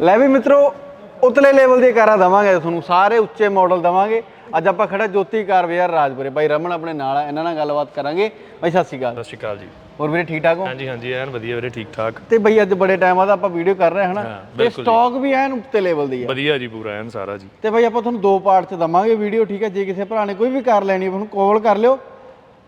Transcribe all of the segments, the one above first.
ਲੈ ਵੀ ਮਿੱਤਰੋ ਉਤਲੇ ਲੈਵਲ ਦੀਆਂ ਕਾਰਾਂ ਦਵਾਂਗੇ ਤੁਹਾਨੂੰ ਸਾਰੇ ਉੱਚੇ ਮਾਡਲ ਦਵਾਂਗੇ। ਅੱਜ ਆਪਾਂ ਖੜਾ ਜੋਤੀ ਕਾਰ ਬਾਜ਼ਾਰ ਰਾਜਪੁਰੇ। ਬਾਈ ਰਮਨ ਆਪਣੇ ਨਾਲ ਆ ਇਹਨਾਂ ਨਾਲ ਗੱਲਬਾਤ ਕਰਾਂਗੇ। ਬਾਈ ਸਤਿ ਸ਼੍ਰੀ ਅਕਾਲ। ਸਤਿ ਸ਼੍ਰੀ ਅਕਾਲ ਜੀ। ਹੋਰ ਵੀਰੇ ਠੀਕ ਠਾਕ ਹੋ? ਹਾਂਜੀ ਹਾਂਜੀ ਐਨ ਵਧੀਆ ਵੀਰੇ ਠੀਕ ਠਾਕ। ਤੇ ਬਈ ਅੱਜ ਬੜੇ ਟਾਈਮ ਬਾਅਦ ਆਪਾਂ ਵੀਡੀਓ ਕਰ ਰਹੇ ਹਾਂ ਹਨਾ? ਹਾਂ, ਤੇ ਸਟਾਕ ਵੀ ਐਨ ਉੱਤੇ ਲੈਵਲ ਦੀ ਆ। ਵਧੀਆ ਜੀ ਪੂਰਾ ਐਨ ਸਾਰਾ ਜੀ। ਤੇ ਬਈ ਆਪਾਂ ਤੁਹਾਨੂੰ ਦੋ ਪਾਰਟ ਚ ਦਵਾਂਗੇ ਵੀਡੀਓ ਠੀਕ ਹੈ? ਜੇ ਕਿਸੇ ਭਰਾ ਨੇ ਕੋਈ ਵੀ ਕਾਰ ਲੈਣੀ ਹੈ ਉਹਨੂੰ ਕਾਲ ਕਰ ਲਿਓ।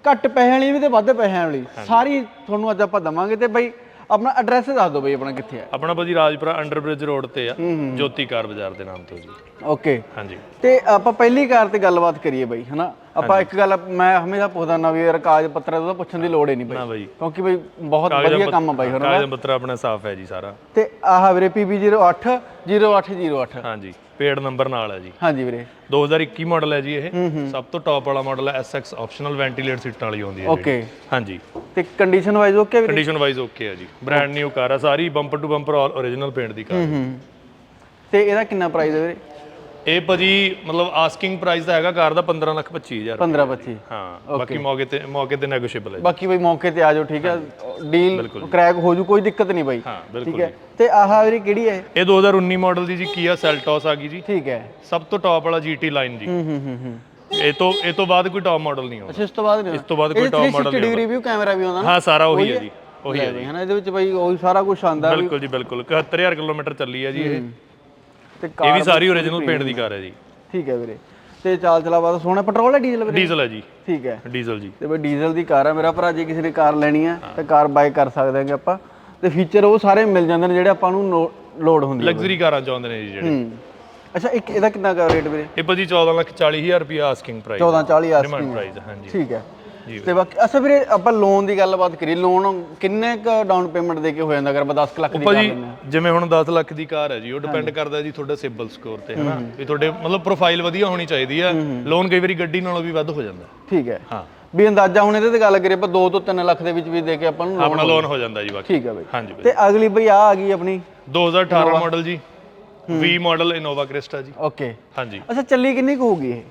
ਘੱਟ ਪੈਸੇ ਵਾਲੀ ਵੀ ਤੇ ਵੱਧ ਪੈਸਿਆਂ ਵਾਲੀ। ਸਾਰੀ ਤੁਹਾਨੂੰ ਅੱਜ ਆਪਾਂ ਦਵਾਂਗੇ ਤੇ ਬਈ ਆਪਣਾ ਐਡਰੈਸ ਦੱਸ ਦਿਓ ਬਈ ਆਪਣਾ ਕਿੱਥੇ ਹੈ ਆਪਣਾ ਭਾਜੀ ਰਾਜਪੁਰਾ ਅੰਡਰਬ੍ਰਿਜ ਰੋਡ ਤੇ ਆ ਜੋਤੀ ਕਾਰ ਬਾਜ਼ਾਰ ਦੇ ਨਾਮ ਤੋਂ ਜੀ। ਓਕੇ ਹਾਂਜੀ। ਤੇ ਆਪਾਂ ਪਹਿਲੀ ਕਾਰ ਤੇ ਗੱਲਬਾਤ ਕਰੀਏ ਬਈ ਹਨਾ? ਆਪਾਂ ਇੱਕ ਗੱਲ ਮੈਂ ਹਮੇਸ਼ਾ ਪੁੱਛਦਾ ਨਾ ਵੀ ਯਾਰ ਕਾਗਜ਼ ਪੱਤਰ ਦਾ ਪੁੱਛਣ ਦੀ ਲੋੜ ਹੀ ਨਹੀਂ ਬਈ। ਕਿਉਂਕਿ ਬਈ ਬਹੁਤ ਵਧੀਆ ਕੰਮ ਆ ਬਾਈ ਹੋਰ ਕਾਗਜ਼ ਪੱਤਰ ਆਪਣਾ ਸਾਫ਼ ਹੈ ਜੀ ਸਾਰਾ। ਤੇ ਆਹ ਵੀਰੇ PB08 0808 ਹਾਂਜੀ ਪੇਡ ਨੰਬਰ ਨਾਲ ਹੈ ਜੀ। ਹਾਂਜੀ ਵੀਰੇ। 2021 ਮਾਡਲ ਹੈ ਜੀ ਇਹ। ਸਭ ਤੋਂ ਟੌਪ ਵਾਲਾ ਮਾਡਲ ਹੈ SX ਆਪਸ਼ਨਲ ਵੈਂਟੀਲੇਟਰ ਸੀਟਾਂ ਵਾਲੀ ਆਉਂਦੀ ਹੈ ਓਕੇ ਹਾਂਜੀ। ਤੇ ਕੰਡੀਸ਼ਨ ਵਾਈਜ਼ ਓਕੇ ਵੀਰੇ ਕੰਡੀਸ਼ਨ ਵਾਈਜ਼ ਓਕੇ ਹੈ ਜੀ। ਬ੍ਰਾਂਡ ਨਿਊ ਕਾਰ ਹੈ ਸਾਰੀ bumper to bumper all original paint the car ਹੈ। ਤੇ ਇਹਦਾ ਕਿੰਨਾ ਪ੍ਰਾਈਸ ਹੈ ਵੀਰੇ? ਇਹ ਭਾਜੀ ਮਤਲਬ ਆਸਕਿੰਗ ਪ੍ਰਾਈਸ ਤਾਂ ਹੈਗਾ ਕਾਰ ਦਾ 15 ਲੱਖ 25 ਹਜ਼ਾਰ। 15 25 ਹਾਂ ਬਾਕੀ ਮੌਕੇ ਤੇ ਮੌਕੇ ਤੇ ਨੈਗੋਸ਼ੀਏਬਲ ਹੈ। ਬਾਕੀ ਬਈ ਮੌਕੇ ਤੇ ਆ ਜਾਓ ਠੀਕ ਹੈ ਡੀਲ ਕ੍ਰੈਕ ਹੋ ਜੂ ਕੋਈ ਦਿੱਕਤ ਨਹੀਂ ਬਾਈ। ਹਾਂ ਬਿਲਕੁਲ ਠੀਕ ਹੈ ਤੇ ਆਹ ਵੀਰੇ ਕਿਹੜੀ ਹੈ ਇਹ? 2019 ਮਾਡਲ ਦੀ ਜੀ ਕੀਆ ਸੈਲਟੋਸ ਆ ਗਈ ਜੀ। ਠੀਕ ਹੈ ਸਭ ਤੋਂ ਟੌਪ ਵਾਲਾ GT ਲਾਈਨ ਜੀ। ਹੂੰ ਹੂੰ ਹੂੰ ਹੂੰ। ਇਹ ਤੋਂ ਇਹ ਤੋਂ ਬਾਅਦ ਕੋਈ ਟੌਪ ਮਾਡਲ ਨਹੀਂ ਆਉਂਦਾ। ਅੱਛਾ ਇਸ ਤੋਂ ਬਾਅਦ ਨਹੀਂ ਇਸ ਤੋਂ ਬਾਅਦ ਕੋਈ ਟੌਪ ਮਾਡਲ 360 ਡਿਗਰੀ ਵੀ ਕੈਮਰਾ ਵੀ ਆਉਂਦਾ ਨਾ। ਹਾਂ ਸਾਰਾ ਉਹੀ ਹੈ ਜੀ ਉਹੀ ਹੈ ਬਈ ਹਨਾ ਇਹਦੇ ਵਿੱਚ ਬਾਈ ਉਹੀ ਸਾਰਾ ਕੁਝ ਆਂਦਾ ਬਿਲਕੁਲ ਜੀ ਬਿਲਕੁਲ। 71000 ਕਿਲੋਮੀਟਰ ਚੱਲੀ ਹੈ ਜੀ ਇਹ। ਤੇ ਇਹ ਵੀ ਸਾਰੀ ਓਰੀਜਨਲ ਪੇਂਟ ਦੀ ਕਾਰ ਹੈ ਜੀ। ਠੀਕ ਹੈ ਵੀਰੇ। ਤੇ ਚਾਲ ਚਲਾ ਬਾਦ ਸੋਹਣਾ। ਪੈਟਰੋਲ ਹੈ ਡੀਜ਼ਲ ਵੀਰੇ? ਡੀਜ਼ਲ ਹੈ ਜੀ। ਠੀਕ ਹੈ। ਡੀਜ਼ਲ ਜੀ। ਤੇ ਬਈ ਡੀਜ਼ਲ ਦੀ ਕਾਰ ਹੈ। ਮੇਰਾ ਭਰਾ ਜੇ ਕਿਸੇ ਨੇ ਕਾਰ ਲੈਣੀ ਹੈ ਤਾਂ ਕਾਰ ਬਾਈ ਕਰ ਸਕਦੇ ਹਾਂਗੇ ਆਪਾਂ। ਤੇ ਫੀਚਰ ਉਹ ਸਾਰੇ ਮਿਲ ਜਾਂਦੇ ਨੇ ਜਿਹੜੇ ਆਪਾਂ ਨੂੰ ਨੋ- ਲੋੜ ਹੁੰਦੀ ਹੈ ਲਗਜ਼ਰੀ ਕਾਰਾਂ ਚਾਹੁੰਦੇ ਨੇ ਜੀ ਜਿਹੜੇ। ਹੂੰ। ਅੱਛਾ ਇੱਕ ਇਹਦਾ ਕਿੰਨਾ ਕਰ ਰੇਟ ਵੀਰੇ? ਇਹ ਭਾਜੀ 14 ਲੱਖ 40000 ਰੁਪਏ ਆਸਕਿੰਗ ਪ੍ਰਾਈਸ 14 40 ਆਸ ਡਿਮਾਂਡ ਪ੍ਰਾਈਸ ਹਾਂਜੀ। ਠੀਕ ਹੈ। ਤੇ ਬਾਕੀ ਅੱਛਾ ਵੀਰੇ ਆਪਾਂ ਲੋਨ ਦੀ ਗੱਲਬਾਤ ਕਰੀਏ। ਲੋਨ ਕਿੰਨੇ ਕ ਡਾਊਨ ਪੇਮੈਂਟ ਦੇ ਕੇ ਹੋ ਜਾਂਦਾ? ਅਗਰ ਆਪਾਂ 10 ਕੁ ਲੱਖ ਦੀ ਕਾਰ ਲੈਂਦੇ ਹਾਂ। ਜਿਵੇਂ ਹੁਣ 10 ਲੱਖ ਦੀ ਕਾਰ ਹੈ ਜੀ ਉਹ ਡਿਪੈਂਡ ਕਰਦਾ ਜੀ ਤੁਹਾਡਾ ਸਿਬਲ ਸਕੋਰ ਤੇ ਹਨਾ? ਵੀ ਤੁਹਾਡੇ ਮਤਲਬ ਪ੍ਰੋਫਾਈਲ ਵਧੀਆ ਹੋਣੀ ਚਾਹੀਦੀ ਹੈ। ਲੋਨ ਕਈ ਵਾਰੀ ਗੱਡੀ ਨਾਲੋਂ ਵੀ ਵੱਧ ਹੋ ਜਾਂਦਾ। ਠੀਕ ਹੈ। ਹਾਂ। ਵੀ ਅੰਦਾਜ਼ਾ ਹੁਣ ਇਹਦੇ ਤੇ ਗੱਲ ਕਰੀਏ ਆਪਾਂ 2 ਤੋਂ 3 ਲੱਖ ਦੇ ਵਿੱਚ ਵੀ ਦੇ ਕੇ ਆਪਾਂ ਨੂੰ ਆਪਣਾ ਲੋਨ ਹੋ ਜਾਂਦਾ ਜੀ ਬਾਕੀ। ਠੀਕ ਹੈ ਬਈ। ਹਾਂਜੀ ਤੇ ਅਗਲੀ ਬਈ ਆ ਆ ਗਈ ਆਪਣੀ। 2018 ਮਾਡਲ ਜੀ। V ਮਾਡਲ ਇਨੋਵਾ ਕ੍ਰਿਸਟਾ ਜੀ। ਓਕੇ ਹਾਂਜੀ। ਅੱਛਾ ਚੱਲੀ ਕਿੰਨੀ ਕੁ ਹੋਊਗੀ ਇਹ?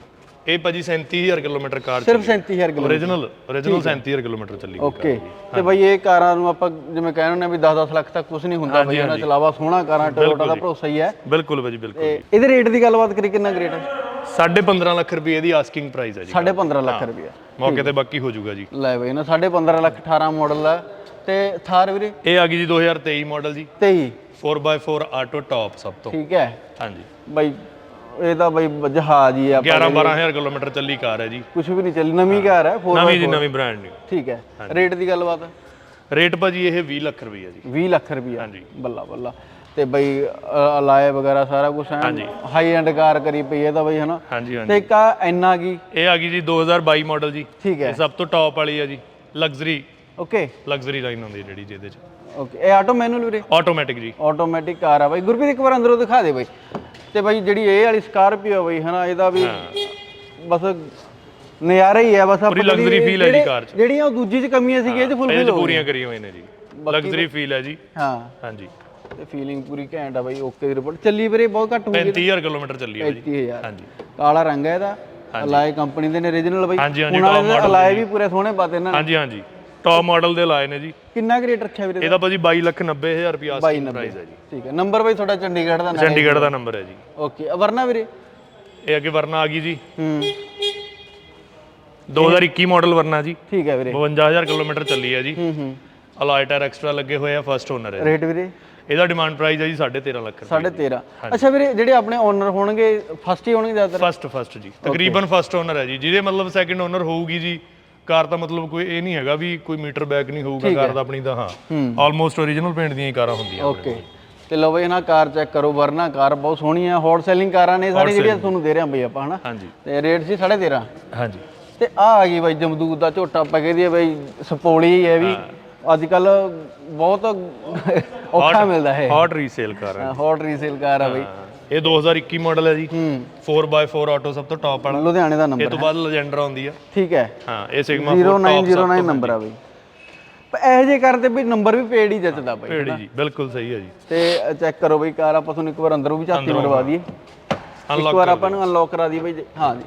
ਇਹ ਭਾਜੀ 37000 ਕਿਲੋਮੀਟਰ ਕਾਰ ਸਿਰਫ 37000 ਕਿਲੋ ਓਰੀਜਨਲ ਓਰੀਜਨਲ 37000 ਕਿਲੋਮੀਟਰ ਚੱਲੀ ਓਕੇ ਤੇ ਬਈ ਇਹ ਕਾਰਾਂ ਨੂੰ ਆਪਾਂ ਜਿਵੇਂ ਕਹਿ ਰਹੇ ਨੇ ਵੀ 10-10 ਲੱਖ ਤੱਕ ਕੁਝ ਨਹੀਂ ਹੁੰਦਾ ਬਈ ਇਹਨਾਂ ਚ ਇਲਾਵਾ ਸੋਹਣਾ ਕਾਰਾਂ ਟੋਯੋਟਾ ਦਾ ਭਰੋਸਾ ਹੀ ਹੈ। ਬਿਲਕੁਲ ਭਾਜੀ ਬਿਲਕੁਲ ਤੇ ਇਹਦੇ ਰੇਟ ਦੀ ਗੱਲਬਾਤ ਕਰੀ ਕਿੰਨਾ ਗ੍ਰੇਟ ਹੈ? 15.5 ਲੱਖ ਰੁਪਏ ਦੀ ਆਸਕਿੰਗ ਪ੍ਰਾਈਸ ਹੈ ਜੀ। 15.5 ਲੱਖ ਰੁਪਇਆ ਮੌਕੇ ਤੇ ਬਾਕੀ ਹੋ ਜਾਊਗਾ ਜੀ। ਲੈ ਬਈ ਨਾ 15.5 ਲੱਖ 18 ਮਾਡਲ ਹੈ ਤੇ ਥਾਰ ਵੀਰੇ? ਇਹ ਆ ਗਈ ਜੀ 2023 ਮਾਡਲ ਜੀ। 23 4x4 ਆਟੋ ਟੌਪ ਸਭ ਤੋਂ। ਠੀਕ ਹੈ। ਹਾਂਜੀ। ਬਈ ਇਹ ਤਾਂ ਬਈ ਜਹਾਜ਼ ਹੀ ਆ 11 12000 ਕਿਲੋਮੀਟਰ ਚੱਲੀ ਕਾਰ ਹੈ ਜੀ। ਕੁਝ ਵੀ ਨਹੀਂ ਚੱਲੀ ਨਵੀਂ ਕਾਰ ਹੈ 4 ਨਵੀਂ ਜੀ ਨਵੀਂ ਬ੍ਰਾਂਡ ਨਿਊ ਠੀਕ ਹੈ। ਰੇਟ ਦੀ ਗੱਲਬਾਤ? ਰੇਟ ਭਾਜੀ ਇਹ 20 ਲੱਖ ਰੁਪਏ ਹੈ ਜੀ। 20 ਲੱਖ ਰੁਪਇਆ ਹਾਂਜੀ। ਬੱਲਾ ਬੱਲਾ। ਤੇ ਬਈ ਅਲਾਏ ਵਗੈਰਾ ਸਾਰਾ ਕੁਝ ਹੈ। ਹਾਈ ਐਂਡ ਕਾਰ ਕਰੀ ਪਈ ਹੈ ਤਾਂ ਬਈ ਹਨਾ। ਹਾਂਜੀ ਹਾਂਜੀ। ਤੇ ਇੱਕ ਆ ਇੰਨਾ ਕੀ? ਇਹ ਆ ਗਈ ਜੀ 2022 ਮਾਡਲ ਜੀ। ਠੀਕ ਹੈ। ਸਭ ਤੋਂ ਟੌਪ ਵਾਲੀ ਹੈ ਜੀ। ਲਗਜ਼ਰੀ ਓਕੇ ਲਗਜ਼ਰੀ ਲਾਈਨ ਹੁੰਦੀ ਹੈ ਜਿਹੜੀ ਜਿਹਦੇ ਚ। ਓਕੇ ਇਹ ਆਟੋ ਮੈਨੂਅਲ ਵੀਰੇ? ਆਟੋਮੈਟਿਕ ਜੀ। ਆਟੋਮੈਟਿਕ ਕਾਰ ਆ ਬਈ। ਗੁਰਪ੍ਰੀਤ ਇੱਕ ਵਾਰ ਅੰਦਰੋਂ ਦਿਖਾ ਦੇ ਬਈ। ਤੇ ਬਈ ਜਿਹੜੀ ਇਹ ਵਾਲੀ ਸਕਾਰਪੀਓ ਬਈ ਹਨਾ ਇਹਦਾ ਵੀ ਬਸ ਨਜ਼ਾਰਾ ਹੀ ਹੈ ਬਸ ਪੂਰੀ luxury feel ਹੈ ਜੀ ਕਾਰ 'ਚ। ਜਿਹੜੀਆਂ ਉਹ ਦੂਜੀ ਚ ਕਮੀਆਂ ਸੀਗੀਆਂ ਇਹ ਚ ਫੁੱਲਫਿਲ ਹੋ ਪੂਰੀਆਂ ਕਰੀ ਹੋਏ ਨੇ ਜੀ। ਲਗਜ਼ਰੀ ਫੀਲ ਹੈ ਜੀ। ਹਾਂ। ਹਾਂਜੀ। ਤੇ ਫੀਲਿੰਗ ਪੂਰੀ ਘੈਂਟ ਆ ਬਈ ਓਕੇ ਦੀ ਰਿਪੋਰਟ ਚੱਲੀ ਵੀਰੇ ਬਹੁਤ ਘੱਟ ਹੋਈ 35000 ਕਿਲੋਮੀਟਰ ਚੱਲੀ ਹੈ ਜੀ 35000 ਹਾਂਜੀ। ਕਾਲਾ ਰੰਗ ਹੈ ਇਹਦਾ। ਅਲਾਏ ਕੰਪਨੀ ਦੇ ਨੇ origignal ਬਈ। ਹਾਂਜੀ, ਹਾਂਜੀ, ਅਲਾਏ ਵੀ ਪੂਰੇ ਸੋਹਣੇ ਪਾਤੇ ਇਹਨਾਂ ਨੇ। ਹਾਂਜੀ ਹਾਂਜੀ। ਟੌਪ ਮਾਡਲ ਦੇ ਲਾਏ ਨੇ ਜੀ। ਕਿੰਨਾ ਕੁ ਰੇਟ ਰੱਖਿਆ ਵੀਰੇ ਇਹਦਾ ਭਾਜੀ 22 ਲੱਖ 90000 ਰੁਪਏ ਆਸਕਿੰਗ 22 ਪ੍ਰਾਈਸ ਹੈ ਜੀ। ਠੀਕ ਹੈ। ਨੰਬਰ ਬਈ ਤੁਹਾਡਾ ਚੰਡੀਗੜ੍ਹ ਦਾ ਚੰਡੀਗੜ੍ਹ ਦਾ ਨੰਬਰ ਹੈ ਜੀ। ਓਕੇ ਵਰਨਾ ਵੀਰੇ? ਇਹ ਅੱਗੇ ਵਰਨਾ ਆ ਗਈ ਜੀ। ਹੂੰ। 2021 ਮਾਡਲ ਵਰਨਾ ਜੀ। ਠੀਕ ਹੈ ਵੀਰੇ। 52000 ਕਿਲੋਮੀਟਰ ਚੱਲੀ ਹੈ ਜੀ। ਹੂੰ ਹੂੰ। ਅਲਾਈ ਟਾਇਰ ਐਕਸਟਰਾ ਲੱਗੇ ਹੋਏ ਆ ਫਰਸਟ ਓਨਰ ਹੈ ਰੇਟ ਵੀਰੇ? ਇਹਦਾ ਡਿਮਾਂਡ ਪ੍ਰਾਈਸ ਹੈ ਜੀ 13.5 ਲੱਖ ਰੁਪਏ। 13.5 ਅੱਛਾ ਵੀਰੇ ਜਿਹੜੇ ਆਪਣੇ ਓਨਰ ਹੋਣਗੇ ਫਸਟ ਹੀ ਹੋਣਗੇ ਜ਼ਿਆਦਾਤਰ? ਫਸਟ ਫਸਟ ਜੀ। ਤਕਰੀਬਨ ਫਸਟ ਓਨਰ ਹੈ ਜੀ। ਜਿਹਦੇ ਮਤਲਬ ਸੈਕਿੰਡ ਓਨਰ ਹੋਊਗੀ ਜੀ ਕਾਰ ਤਾਂ ਮਤਲਬ ਕੋਈ ਇਹ ਨਹੀਂ ਹੈਗਾ ਵੀ ਕੋਈ ਮੀਟਰ ਬੈਕ ਨਹੀਂ ਹੋਊਗਾ ਕਾਰ ਦਾ ਆਪਣੀ ਤਾਂ ਹਾਂ। ਆਲਮੋਸਟ ਓਰੀਜਨਲ ਪੇਂਟ ਦੀਆਂ ਹੀ ਕਾਰਾਂ ਹੁੰਦੀਆਂ ਓਕੇ ਤੇ ਲਓ ਬਈ ਨਾ ਕਾਰ ਚੈੱਕ ਕਰੋ ਵਰਨਾ ਕਾਰ ਬਹੁਤ ਸੋਹਣੀ ਹੈ ਹੌਟ ਸੈਲਿੰਗ ਕਾਰਾਂ ਨੇ ਸਾਰੀ ਜਿਹੜੀਆਂ ਤੁਹਾਨੂੰ ਦੇ ਰਹੇ ਹਾਂ ਬਈ ਆਪਾਂ ਹਨਾ। ਹਾਂਜੀ। ਤੇ ਰੇਟ ਸੀ 13.5 ਹਾਂਜੀ। ਤੇ ਆ ਆ ਗਈ ਬਾਈ ਜਮਦੂਤ ਦਾ ਝੋਟਾ ਆਪਾਂ ਕਹਦੇ ਬਈ ਸਪੋਲੀ ਹੈ ਵੀ। ਅੱਜ ਕੱਲ ਬਹੁਤ ਔਖਾ ਮਿਲਦਾ ਹੈ ਹੌਟ ਰੀਸੇਲ ਕਾਰ ਹੈ। ਹੌਟ ਰੀਸੇਲ ਕਾਰ ਆ ਬਈ। ਇਹ 2021 ਮਾਡਲ ਹੈ ਜੀ। ਹੂੰ। 4x4 ਆਟੋ ਸਭ ਤੋਂ ਟੌਪ ਵਾਲਾ। ਲੁਧਿਆਣੇ ਦਾ ਇਹ ਨੰਬਰ ਤੋਂ ਬਾਅਦ ਲੈਜੈਂਡਰ ਆਉਂਦੀ ਆ। ਠੀਕ ਹੈ। ਹਾਂ ਇਹ ਸਿਗਮਾ 0909 ਨੰਬਰ ਆ ਬਈ। ਪਰ ਇਹ ਜੇ ਕਰਦੇ ਬਈ ਨੰਬਰ ਵੀ ਪੇੜ ਹੀ ਜੱਜਦਾ ਬਈ ਪੇੜੀ ਜੀ ਬਿਲਕੁਲ ਸਹੀ ਹੈ ਜੀ। ਤੇ ਚੈੱਕ ਕਰੋ ਬਈ ਕਾਰ ਆਪਾਂ ਤੁਹਾਨੂੰ ਇੱਕ ਵਾਰ ਅੰਦਰੋਂ ਵੀ ਝਾਤੀ ਮਰਵਾ ਦਈਏ। ਇੱਕ ਵਾਰ ਆਪਾਂ ਨੂੰ ਅਨਲੌਕ ਕਰਾ ਦਈਏ ਬਈ ਹਾਂ ਜੀ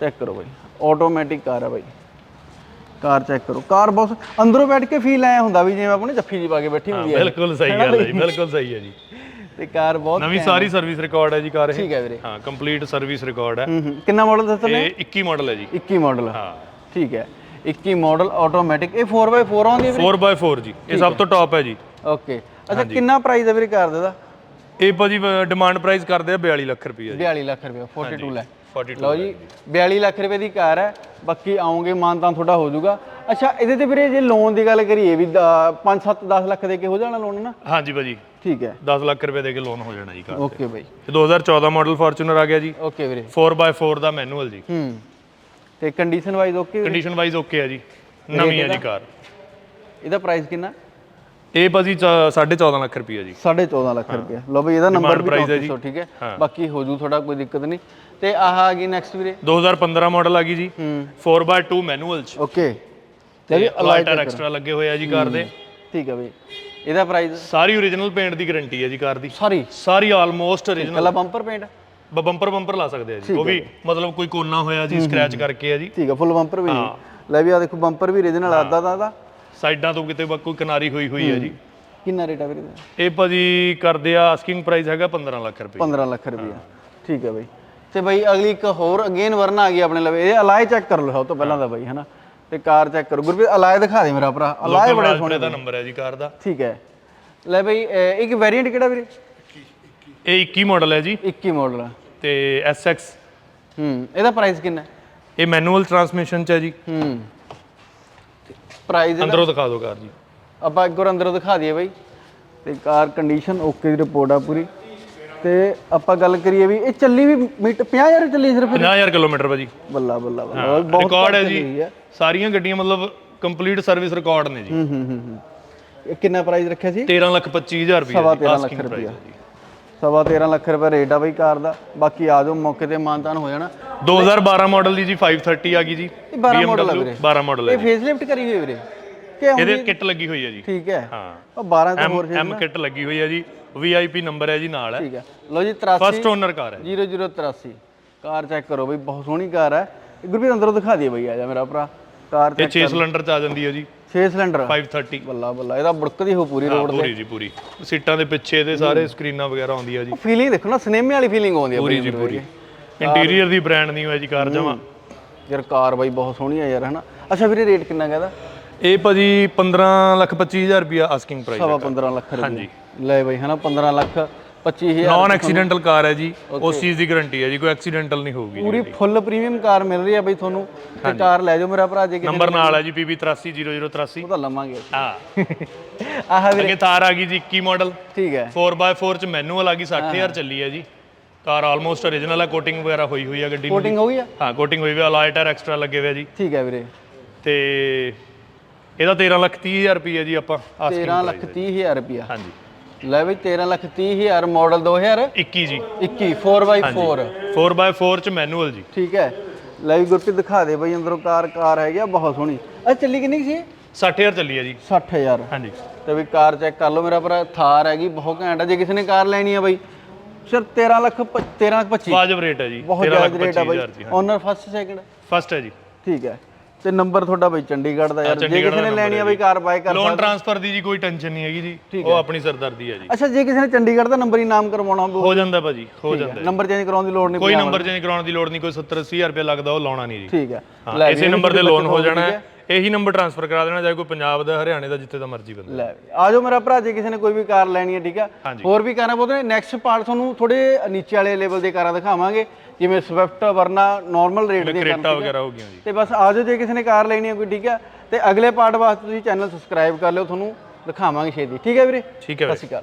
ਚੈੱਕ ਕਰੋ ਬਈ। ਆਟੋਮੈਟਿਕ ਕਾਰ ਆ ਬਈ। ਕਾਰ ਚੈੱਕ ਕਰੋ। ਕਾਰ ਬਹੁਤ ਅੰਦਰੋਂ ਬੈਠ ਕੇ ਫੀਲ ਆਇਆ ਹੁੰਦਾ ਵੀ ਜਿਵੇਂ ਆਪਣੇ ਜੱਫੀ ਜੀ ਪਾ ਕੇ ਬੈਠੀ ਹੁੰਦੀ ਹੈ। ਬਿਲਕੁਲ ਸਹੀ ਗੱਲ ਹੈ ਜੀ ਬਿਲਕੁਲ ਸਹੀ ਹੈ ਜੀ। ਤੇ ਕਾਰ ਬਹੁਤ ਨਵੀਂ ਸਾਰੀ ਸਰਵਿਸ ਰਿਕਾਰਡ ਹੈ ਜੀ ਕਾਰ ਇਹ। ਠੀਕ ਹੈ ਵੀਰੇ। ਹਾਂ ਕੰਪਲੀਟ ਸਰਵਿਸ ਰਿਕਾਰਡ ਹੈ। ਕਿੰਨਾ ਮਾਡਲ ਦੱਸੋ ਨੇ ਇਹ 21 ਮਾਡਲ ਹੈ ਜੀ। 21 ਮਾਡਲ ਹਾਂ। ਠੀਕ ਹੈ। 21 ਮਾਡਲ ਆਟੋਮੈਟਿਕ ਇਹ 4x4 ਆਉਂਦੀ ਹੈ ਵੀਰੇ? 4x4 ਜੀ। ਇਹ ਸਭ ਤੋਂ ਟੌਪ ਹੈ ਜੀ। ਓਕੇ ਅੱਛਾ ਕਿੰਨਾ ਪ੍ਰਾਈਸ ਹੈ ਵੀਰੇ ਕਾਰ ਦਾ ਇਹ ਭਾਜੀ ਡਿਮਾਂਡ ਪ੍ਰਾਈਸ ਕਰਦੇ ਆ 42 ਲੱਖ ਰੁਪਏ ਜੀ। 42 ਲੱਖ ਰੁਪਏ 42 ਲੱਖ। 42 ਲਓ ਜੀ 42 ਲੱਖ ਰੁਪਏ ਦੀ ਕਾਰ ਹੈ ਬਾਕੀ ਆਉਂਗੇ ਮਾਨਤਾਨ ਤੁਹਾਡਾ ਹੋ ਜਾਊਗਾ। ਅੱਛਾ ਇਹਦੇ ਤੇ ਵੀਰੇ ਜੇ ਲੋਨ ਦੀ ਗੱਲ ਕਰੀਏ ਵੀ 5 7 10 ਲੱਖ ਦੇ ਕੇ ਹੋ ਜਾਣਾ ਲੋਨ ਨਾ? ਹਾਂਜੀ ਭਾਜੀ। ਠੀਕ ਹੈ। 10 ਲੱਖ ਰੁਪਏ ਦੇ ਕੇ ਲੋਨ ਹੋ ਜਾਣਾ ਜੀ ਕਾਰ ਓਕੇ ਬਾਈ ਇਹ 2014 ਮਾਡਲ ਫੋਰਚੂਨਰ ਆ ਗਿਆ ਜੀ। ਓਕੇ ਵੀਰੇ। 4x4 ਦਾ ਮੈਨੂਅਲ ਜੀ। ਹੂੰ। ਤੇ condition wise okay condition wise okay ਹੈ ਜੀ। ਨਵੀਂ ਹੈ ਜੀ ਕਾਰ। ਇਹਦਾ ਪ੍ਰਾਈਸ ਕਿੰਨਾ? ਇਹ ਭਾਜੀ 14.5 ਲੱਖ ਰੁਪਏ ਜੀ। 14.5 ਲੱਖ ਰੁਪਏ ਲਓ ਬਈ ਇਹਦਾ ਨੰਬਰ ਵੀ price ਹੈ ਜੀ। 3400 ਠੀਕ ਹੈ। ਬਾਕੀ ਹੋ ਜੂ ਤੁਹਾਡਾ ਕੋਈ ਦਿੱਕਤ ਨਹੀਂ। ਤੇ ਆਹ ਆ ਗਈ ਨੈਕਸਟ ਵੀਰੇ। 2015 ਮਾਡਲ ਆ ਗਈ ਜੀ। ਹੂੰ। 4x2 ਮੈਨੂਅਲ ਚ। ਓਕੇ ਲੈ ਵੀ ਲਾਈਟਰ ਐਕਸਟਰਾ ਲੱਗੇ ਹੋਏ ਆ ਜੀ ਕਾਰ ਦੇ। ਠੀਕ ਹੈ ਬਈ ਇਹਦਾ ਪ੍ਰਾਈਸ ਸਾਰੀ ਓਰੀਜਨਲ ਪੇਂਟ ਦੀ ਗਾਰੰਟੀ ਹੈ ਜੀ ਕਾਰ ਦੀ। ਸੌਰੀ? ਸਾਰੀ ਆਲਮੋਸਟ ਓਰੀਜਨਲ ਕੱਲਾ ਬੰਪਰ ਪੇਂਟ ਬੰਪਰ ਬੰਪਰ ਲਾ ਸਕਦੇ ਆ ਜੀ। ਉਹ ਵੀ ਮਤਲਬ ਕੋਈ ਕੋਨਾ ਹੋਇਆ ਜੀ ਸਕ੍ਰੈਚ ਕਰਕੇ ਆ ਜੀ। ਠੀਕ ਹੈ ਫੁੱਲ ਬੰਪਰ ਵੀ ਲੈ ਵੀ ਆ ਦੇਖੋ ਬੰਪਰ ਵੀ ਰੀਜਨਲ ਆਦਾ ਦਾ ਦਾ ਸਾਈਡਾਂ ਤੋਂ ਕਿਤੇ ਕੋਈ ਕਿਨਾਰੀ ਹੋਈ ਹੋਈ ਹੈ ਜੀ। ਕਿੰਨਾ ਰੇਟ ਆ ਵੀਰੇ ਇਹਦਾ? ਇਹ ਭਾਜੀ ਕਰਦੇ ਆ ਆਸਕਿੰਗ ਪ੍ਰਾਈਸ ਹੈਗਾ 15 ਲੱਖ ਰੁਪਏ। 15 ਲੱਖ ਰੁਪਇਆ ਠੀਕ ਹੈ ਬਈ। ਤੇ ਬਈ ਅਗਲੀ ਇੱਕ ਹੋਰ ਅਗੇਨ ਵਰਨਾ ਆ ਗਈ ਆਪਣੇ ਲਵੇ ਇਹ ਅਲਾਏ ਚੈੱਕ ਕਰ ਲਓ ਸਭ ਤੋਂ ਪਹਿਲਾਂ ਤਾਂ ਬਈ ਹਨਾ? ਤੇ ਕਾਰ ਚੈੱਕ ਕਰੋ। ਗੁਰਪ੍ਰੀਤ ਅਲਾਏ ਦਿਖਾ ਦੇ ਮੇਰਾ ਭਰਾ। ਅਲਾਏ ਬੜੇ ਸੋਹਣੇ ਦਾ ਨੰਬਰ ਹੈ ਜੀ ਕਾਰ ਦਾ। ਠੀਕ ਹੈ। ਲੈ ਬਈ ਇਹ ਇੱਕ ਵੇਰੀਐਂਟ ਕਿਹੜਾ ਵੀਰੇ? ਇਹ 21 ਮਾਡਲ ਹੈ ਜੀ। 21 ਮਾਡਲ ਤੇ SX ਹੂੰ ਇਹਦਾ ਪ੍ਰਾਈਸ ਕਿੰਨਾ? ਹੈ? ਇਹ ਮੈਨੂਅਲ ਟਰਾਂਸਮਿਸ਼ਨ ਚ ਹੈ ਜੀ। ਹੂੰ। ਪ੍ਰਾਈਸ ਅੰਦਰੋਂ ਦਿਖਾ ਦਿਓ ਕਾਰ ਜੀ। ਆਪਾਂ ਇੱਕ ਵਾਰ ਅੰਦਰੋਂ ਦਿਖਾ ਦਈਏ ਬਈ। ਤੇ ਕਾਰ ਕੰਡੀਸ਼ਨ ਓਕੇ ਦੀ ਰਿਪੋਰਟ ਆ ਪੂਰੀ। ਤੇ ਆਪਾਂ ਗੱਲ ਕਰੀਏ ਵੀ ਇਹ ਚੱਲੀ ਵੀ ਮੀਟ 50000 ਚੱਲੀ ਸਿਰਫ 50000 ਕਿਲੋਮੀਟਰ ਭਾਜੀ। ਬੱਲਾ ਬੱਲਾ ਬਹੁਤ ਰਿਕਾਰਡ ਹੈ ਜੀ। ਸਾਰੀਆਂ ਗੱਡੀਆਂ ਮਤਲਬ ਕੰਪਲੀਟ ਸਰਵਿਸ ਰਿਕਾਰਡ ਨੇ ਜੀ। ਹੂੰ ਹੂੰ ਹੂੰ ਕਿੰਨਾ ਪ੍ਰਾਈਸ ਰੱਖਿਆ ਸੀ? 13 ਲੱਖ 25000 ਰੁਪਏ ਸਵਾ ਜੀ 13 ਲੱਖ ਹੈ ਜੀ। ਸਵਾ 13 ਲੱਖ ਰੁਪਏ ਰੇਟ ਆ ਬਈ ਕਾਰ ਦਾ। ਬਾਕੀ ਆ ਜਾਓ ਮੌਕੇ ਤੇ ਮਾਨਤਾਨ ਹੋ ਜਾਣਾ। 2012 ਮਾਡਲ ਦੀ ਜੀ 530 ਆ ਗਈ ਜੀ। ਇਹ 12 ਮਾਡਲ ਆ ਵੀਰੇ। 12 ਮਾਡਲ ਹੈ ਇਹ ਫੇਸ ਲਿਫਟ ਕਰੀ ਹੋਈ ਵੀਰੇ। ਕਿ ਇਹਦੇ ਕਿੱਟ ਲੱਗੀ ਹੋਈ ਹੈ ਜੀ। ਠੀਕ ਹੈ। ਹਾਂ। ਉਹ 12 ਤੋਂ ਹੋਰ ਐਮ ਕਿੱਟ ਲੱਗੀ ਹੋਈ ਹੈ ਜੀ। ਵੀਆਈਪੀ ਨੰਬਰ ਹੈ ਜੀ ਨਾਲ। ਹੈ ਠੀਕ ਹੈ। ਲਓ ਜੀ 83 ਫਸਟ ਓਨਰ ਕਾਰ ਹੈ 0083 ਕਾਰ ਚੈੱਕ ਕਰੋ ਬਈ ਬਹੁਤ ਸੋਹਣੀ ਕਾਰ ਹੈ। ਇਹ ਗੁਰਪ੍ਰੀਤ ਅੰਦਰੋਂ ਦਿਖਾ ਦਈਏ ਬਈ ਆ ਜਾ ਮੇਰਾ ਭਰਾ। ਕਾਰ ਇਹ ਚੈੱਕ 6 ਸਿਲੰਡਰ ਚ ਆ ਜਾਂਦੀ ਹੈ ਜੀ। 6 ਸਿਲੰਡਰ 530 ਬੱਲਾ ਬੱਲਾ ਇਹਦਾ ਬੁੜਕਦੀ ਹੋ ਪੂਰੀ ਰੋਡ ਪੂਰੀ ਜੀ ਪੂਰੀ। ਸੀਟਾਂ ਦੇ ਪਿੱਛੇ ਦੇ ਸਾਰੇ ਸਕਰੀਨਾਂ ਵਗੈਰਾ ਆਉਂਦੀਆਂ ਜੀ। ਫੀਲਿੰਗ ਦੇਖੋ ਨਾ ਸਿਨੇਮੇ ਵਾਲੀ ਫੀਲਿੰਗ ਆਉਂਦੀ ਹੈ ਪੂਰੀ ਜੀ ਪੂਰੀ। ਇੰਟੀਰੀਅਰ ਦੀ ਬ੍ਰਾਂਡ ਨਹੀਂ ਹੋਇਆ ਜੀ ਕਾਰ ਜਮਾ। ਯਾਰ ਕਾਰ ਬਾਈ ਬਹੁਤ ਸੋਹਣੀ ਹੈ ਯਾਰ ਹਨਾ। ਅੱਛਾ ਵੀਰੇ ਰੇਟ ਕਿੰਨਾ ਕਹਦਾ ਇਹ ਭਾਜੀ 15 ਲੱਖ 25000 ਰੁਪਿਆ ਆਸਕਿੰਗ ਪ੍ਰਾਈਸ ਸਵਾ 15 ਲੱਖ ਰੁਪਏ ਲੈ ਬਾਈ ਹਨਾ 15 ਲੱਖ। 25000 ਨਾਨ ਐਕਸੀਡੈਂਟਲ ਕਾਰ ਹੈ ਜੀ ਉਸ ਚੀਜ਼ ਦੀ ਗਾਰੰਟੀ ਹੈ ਜੀ ਕੋਈ ਐਕਸੀਡੈਂਟਲ ਨਹੀਂ ਹੋਊਗੀ ਪੂਰੀ ਫੁੱਲ ਪ੍ਰੀਮੀਅਮ ਕਾਰ ਮਿਲ ਰਹੀ ਹੈ ਬਈ ਤੁਹਾਨੂੰ ਤੇ ਕਾਰ ਲੈ ਜਾਓ ਮੇਰਾ ਭਰਾ ਜੇ ਕਿਤੇ ਨੰਬਰ ਨਾਲ ਹੈ ਜੀ PB 830083 ਉਹ ਤਾਂ ਲਵਾਂਗੇ ਹਾਂ। ਆਹ ਵੀਰੇ। ਅੱਗੇ ਥਾਰ ਆ ਗਈ ਜੀ 21 ਮਾਡਲ ਠੀਕ ਹੈ। 4x4 ਚ ਮੈਨੂਅਲ ਆ ਗਈ 60000 ਚੱਲੀ ਹੈ ਜੀ। ਕਾਰ ਆਲਮੋਸਟ origignal ਹੈ ਕੋਟਿੰਗ ਵਗੈਰਾ ਹੋਈ ਹੋਈ ਹੈ ਗੱਡੀ ਨੂੰ ਕੋਟਿੰਗ ਹੋ ਗਈ ਆ ਹਾਂ ਕੋਟਿੰਗ ਹੋਈ ਹੋਈ ਹੈ ਅਲਾਈ ਟਾਇਰ ਐਕਸਟਰਾ ਲੱਗੇ ਹੋਏ ਆ ਜੀ। ਠੀਕ ਹੈ ਵੀਰੇ। ਤੇ ਇਹਦਾ 13 ਲੱਖ 30000 ਰੁਪਏ ਜੀ ਆਪਾਂ asking 13 ਲੱਖ 30000 ਰੁਪਿਆ ਹਾਂਜੀ। ਲੈ ਬਈ 13 ਲੱਖ 30000 ਮਾਡਲ 2021 21 ਜੀ। 4x4 4x4 ਚ ਮੈਨੂਅਲ ਜੀ। ਠੀਕ ਹੈ। ਲੈ ਵੀ ਗੁਰਪ੍ਰੀਤ ਦਿਖਾ ਦੇ ਬਈ ਅੰਦਰੋਂ ਕਾਰ ਕਾਰ ਹੈਗੀ ਆ ਬਹੁਤ ਸੋਹਣੀ। ਆ ਚੱਲੀ ਕਿੰਨੀ ਸੀ? 60000 ਚੱਲੀ ਹੈ ਜੀ। 60000 ਹਾਂਜੀ। ਤੇ ਵੀ ਕਾਰ ਚੈੱਕ ਕਰ ਲਓ ਮੇਰਾ ਭਰਾ ਥਾਰ ਹੈਗੀ ਬਹੁਤ ਘੈਂਟ ਹੈ ਜੇ ਕਿਸੇ ਨੇ ਕਾਰ ਲੈਣੀ ਹੈ ਬਈ ਸਿਰ 13 ਲੱਖ 13 ਲੱਖ 25 ਵਾਜਬ ਰੇਟ ਹੈ ਜੀ ਬਹੁਤ 13 ਜ਼ਿਆਦਾ ਲੱਖ ਰੇਟ ਆ ਬਈ। 25000 ਜੀ ਓਨਰ ਫਸਟ ਸੈਕਿੰਡ ਫਸਟ ਹੈ ਜੀ। ਠੀਕ ਹੈ। ਤੇ ਨੰਬਰ ਤੁਹਾਡਾ ਬਈ ਚੰਡੀਗੜ੍ਹ ਦਾ ਯਾਰ ਜੇ ਕਿਸੇ ਨੇ ਲੈਣੀ ਹੈ ਬਈ ਕਾਰ ਬਾਈ ਕਰ ਲੋਨ ਟ੍ਰਾਂਸਫਰ ਦੀ ਜੀ ਕੋਈ ਟੈਨਸ਼ਨ ਨਹੀਂ ਹੈਗੀ ਜੀ। ਉਹ ਆਪਣੀ ਸਰਦਰਦੀ ਹੈ ਜੀ। ਅੱਛਾ ਜੇ ਕਿਸੇ ਨੇ ਚੰਡੀਗੜ੍ਹ ਦਾ ਨੰਬਰ ਹੀ ਨਾਮ ਕਰਵਾਉਣਾ ਹੋਵੇ ਹੋ ਜਾਂਦਾ ਭਾਜੀ ਹੋ ਜਾਂਦਾ ਨੰਬਰ ਚੇਂਜ ਕਰਾਉਣ ਦੀ ਲੋੜ ਨਹੀਂ ਕੋਈ ਨੰਬਰ ਚੇਂਜ ਕਰਾਉਣ ਦੀ ਲੋੜ ਨਹੀਂ ਕੋਈ 70 80000 ਰੁਪਏ ਲੱਗਦਾ ਉਹ ਲਾਉਣਾ ਨਹੀਂ ਜੀ। ਠੀਕ ਹਾਂ। ਇਸੇ ਨੰਬਰ ਤੇ ਲੋਨ ਹੋ ਜਾਣਾ। ਹੈ। ਇਹੀ ਨੰਬਰ ਟ੍ਰਾਂਸਫਰ ਕਰਾ ਦੇਣਾ ਚਾਹੇ ਕੋਈ ਪੰਜਾਬ ਦਾ ਹਰਿਆਣੇ ਦਾ ਜਿੱਥੇ ਦਾ ਮਰਜ਼ੀ ਬੰਦਾ ਲੈ ਵੀ। ਆ ਜਾਓ ਮੇਰਾ ਭਰਾ ਜੇ ਕਿਸੇ ਨੇ ਕੋਈ ਵੀ ਕਾਰ ਲੈਣੀ ਹੈ ਠੀਕ ਆ? ਹੋਰ ਵੀ ਕਾਰਾਂ ਬੋਲਦੇ ਨੈਕਸਟ ਪਾਰਟ ਤੁਹਾਨੂੰ ਥੋੜੇ ਨੀਚੇ ਵਾਲੇ ਲੈਵਲ ਦੇ ਕਾਰਾਂ ਦਿਖਾਵਾਂਗੇ ਜਿਵੇਂ ਸਵਿਫਟ ਵਰਨਾ ਨਾਰਮਲ ਰੇਟ ਦੇ ਕਰੇਟਾ ਵਗੈਰਾ ਹੋ ਗਈਆਂ ਜੀ। ਤੇ ਬਸ ਆ ਜਾਓ ਜੇ ਕਿਸੇ ਨੇ ਕਾਰ ਲੈਣੀ ਹੈ ਕੋਈ ਠੀਕ ਆ? ਤੇ ਅਗਲੇ ਪਾਰਟ ਵਾਸਤੇ ਤੁਸੀਂ ਚੈਨਲ ਸਬਸਕ੍ਰਾਈਬ ਕਰ ਲਿਓ ਤੁਹਾਨੂੰ ਦਿਖਾਵਾਂਗੇ ਛੇਤੀ। ਠੀਕ ਹੈ ਵੀਰੇ? ਠੀਕ ਹੈ ਸਤਿ ਸ਼੍ਰੀ ਅਕਾਲ।